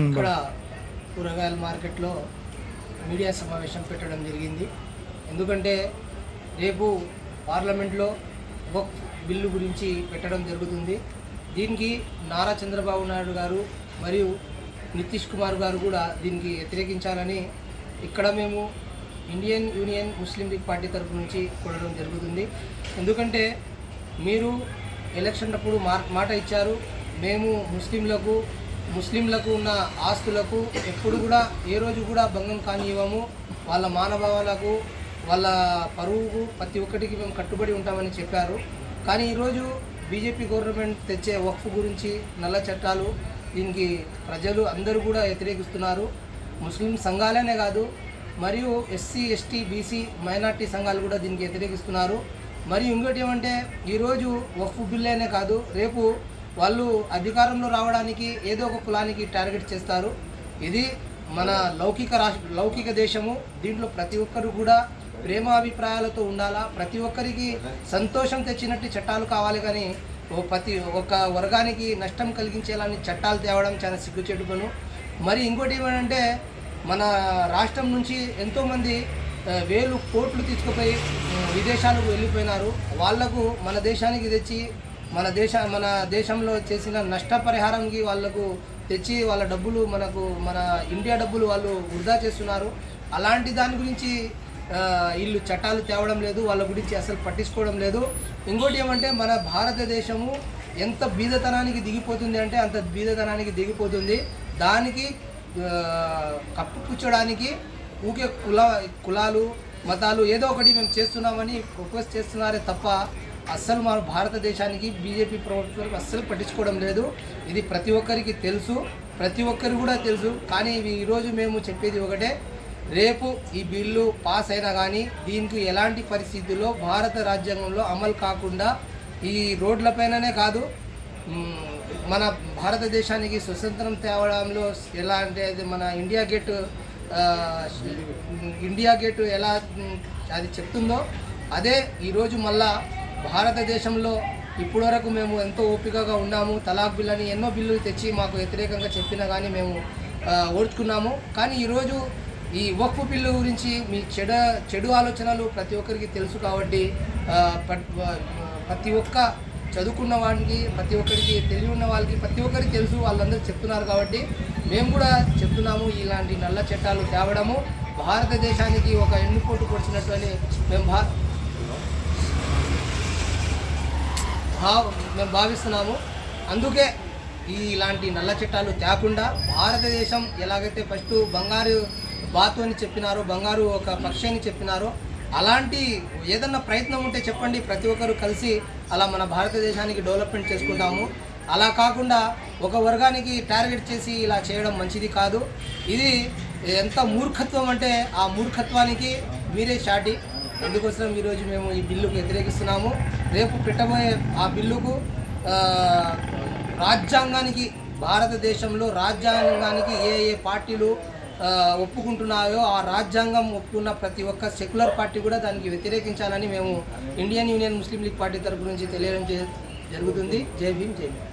ఇక్కడ కూరగాయల మార్కెట్లో మీడియా సమావేశం పెట్టడం జరిగింది. ఎందుకంటే రేపు పార్లమెంట్లో ఒక బిల్లు గురించి పెట్టడం జరుగుతుంది. దీనికి నారా చంద్రబాబు నాయుడు గారు మరియు నితీష్ కుమార్ గారు కూడా దీనికి వ్యతిరేకించాలని ఇక్కడ మేము Indian Union Muslim League party తరపు నుంచి కొనడం జరుగుతుంది. ఎందుకంటే మీరు ఎలక్షన్ అప్పుడు మా మాట ఇచ్చారు. మేము ముస్లింలకు ముస్లింలకు ఉన్న ఆస్తులకు ఎప్పుడు కూడా ఏ రోజు కూడా భంగం కానివ్వము. వాళ్ళ మానభావాలకు వాళ్ళ పరువుకు ప్రతి ఒక్కటికి మేము కట్టుబడి ఉంటామని చెప్పారు. కానీ ఈరోజు బీజేపీ గవర్నమెంట్ తెచ్చే వక్ఫ్ గురించి నల్ల చట్టాలు దీనికి ప్రజలు అందరూ కూడా వ్యతిరేకిస్తున్నారు. ముస్లిం సంఘాలనే కాదు మరియు ఎస్సీ ఎస్టీ బీసీ మైనార్టీ సంఘాలు కూడా దీనికి వ్యతిరేకిస్తున్నారు. మరియు ఇంకోటి ఏమంటే ఈరోజు వక్ఫ్ బిల్లేనే కాదు రేపు వాళ్ళు అధికారంలో రావడానికి ఏదో ఒక కులానికి టార్గెట్ చేస్తారు. ఇది మన లౌకిక రాష్ట్ర లౌకిక దేశము. దీంట్లో ప్రతి ఒక్కరు కూడా ప్రేమాభిప్రాయాలతో ఉండాలా? ప్రతి ఒక్కరికి సంతోషం తెచ్చినట్టు చట్టాలు కావాలి కానీ ఓ ప్రతి ఒక్క వర్గానికి నష్టం కలిగించేలాని చట్టాలు తేవడం చాలా సిగ్గుచేటు పను మరి ఇంకోటి ఏమంటే మన రాష్ట్రం నుంచి ఎంతోమంది వేలు కోట్లు తీసుకుపోయి విదేశాలకు వెళ్ళిపోయినారు. వాళ్ళకు మన దేశానికి తెచ్చి మన దేశ మన దేశంలో చేసిన నష్టపరిహారంకి వాళ్ళకు తెచ్చి వాళ్ళ డబ్బులు మనకు మన ఇండియా డబ్బులు వాళ్ళు వృధా చేస్తున్నారు. అలాంటి దాని గురించి వీళ్ళు చట్టాలు తేవడం లేదు వాళ్ళ గురించి అసలు పట్టించుకోవడం లేదు. ఇంకోటి ఏమంటే మన భారతదేశము ఎంత బీదతనానికి దిగిపోతుంది అంటే అంత బీదతనానికి దిగిపోతుంది. దానికి కప్పుపుచ్చడానికి ఊకే కుల కులాలు మతాలు ఏదో ఒకటి మేము చేస్తున్నామని ప్రొపోజ్ చేస్తున్నారే తప్ప అస్సలు మన భారతదేశానికి బీజేపీ ప్రభుత్వానికి అస్సలు పట్టించుకోవడం లేదు. ఇది ప్రతి ఒక్కరికి తెలుసు ప్రతి ఒక్కరికి కూడా తెలుసు. కానీ ఇవి ఈరోజు మేము చెప్పేది ఒకటే రేపు ఈ బిల్లు పాస్ అయినా కానీ దీనికి ఎలాంటి పరిస్థితుల్లో భారత రాజ్యాంగంలో అమలు కాకుండా ఈ రోడ్లపైననే కాదు మన భారతదేశానికి స్వతంత్రం తేవడంలో ఎలా అంటే అది మన ఇండియా గేట్ ఇండియా గేట్ ఎలా అది చెప్తుందో అదే ఈరోజు మళ్ళా భారతదేశంలో ఇప్పటివరకు మేము ఎంతో ఓపికగా ఉన్నాము తలాక్ బిల్ అని ఎన్నో బిల్లులు తెచ్చి మాకు వ్యతిరేకంగా చెప్పినా కానీ మేము ఓడ్చుకున్నాము. ఓర్చుకున్నాము కానీ ఈరోజు ఈ వక్ఫ్ బిల్లు గురించి మీ చెడు చెడు ఆలోచనలు ప్రతి ఒక్కరికి తెలుసు కాబట్టి ప్రతి ఒక్క చదువుకున్న వాడికి ప్రతి ఒక్కరికి తెలివి ఉన్న వాళ్ళకి ప్రతి ఒక్కరికి తెలుసు. వాళ్ళందరూ చెప్తున్నారు కాబట్టి మేము కూడా చెప్తున్నాము. ఇలాంటి నల్ల చట్టాలు తేవడము. భారతదేశానికి ఒక ఎన్నుపోటు పొడిచినట్టు అని మేము భా భావ మేము భావిస్తున్నాము. అందుకే ఈ ఇలాంటి నల్ల చట్టాలు తేకుండా భారతదేశం ఎలాగైతే ఫస్ట్ బంగారు బాతు అని చెప్పినారో బంగారు ఒక పక్షి అని చెప్పినారో అలాంటి ఏదన్నా ప్రయత్నం ఉంటే చెప్పండి. ప్రతి ఒక్కరు కలిసి అలా మన భారతదేశానికి డెవలప్మెంట్ చేసుకుంటాము. అలా కాకుండా ఒక వర్గానికి టార్గెట్ చేసి ఇలా చేయడం మంచిది కాదు. ఇది ఎంత మూర్ఖత్వం అంటే ఆ మూర్ఖత్వానికి మీరే షాటి. అందుకోసం ఈరోజు మేము ఈ బిల్లుకు వ్యతిరేకిస్తున్నాము. రేపు పెట్టబోయే ఆ బిల్లుకు రాజ్యాంగానికి భారతదేశంలో రాజ్యాంగానికి ఏ ఏ పార్టీలు ఒప్పుకుంటున్నాయో ఆ రాజ్యాంగం ఒప్పుకున్న ప్రతి ఒక్క సెక్యులర్ పార్టీ కూడా దానికి వ్యతిరేకించాలని మేము Indian Union Muslim League party తరపు నుంచి తెలియడం జరుగుతుంది. జై భీమ్ జై భీమ్.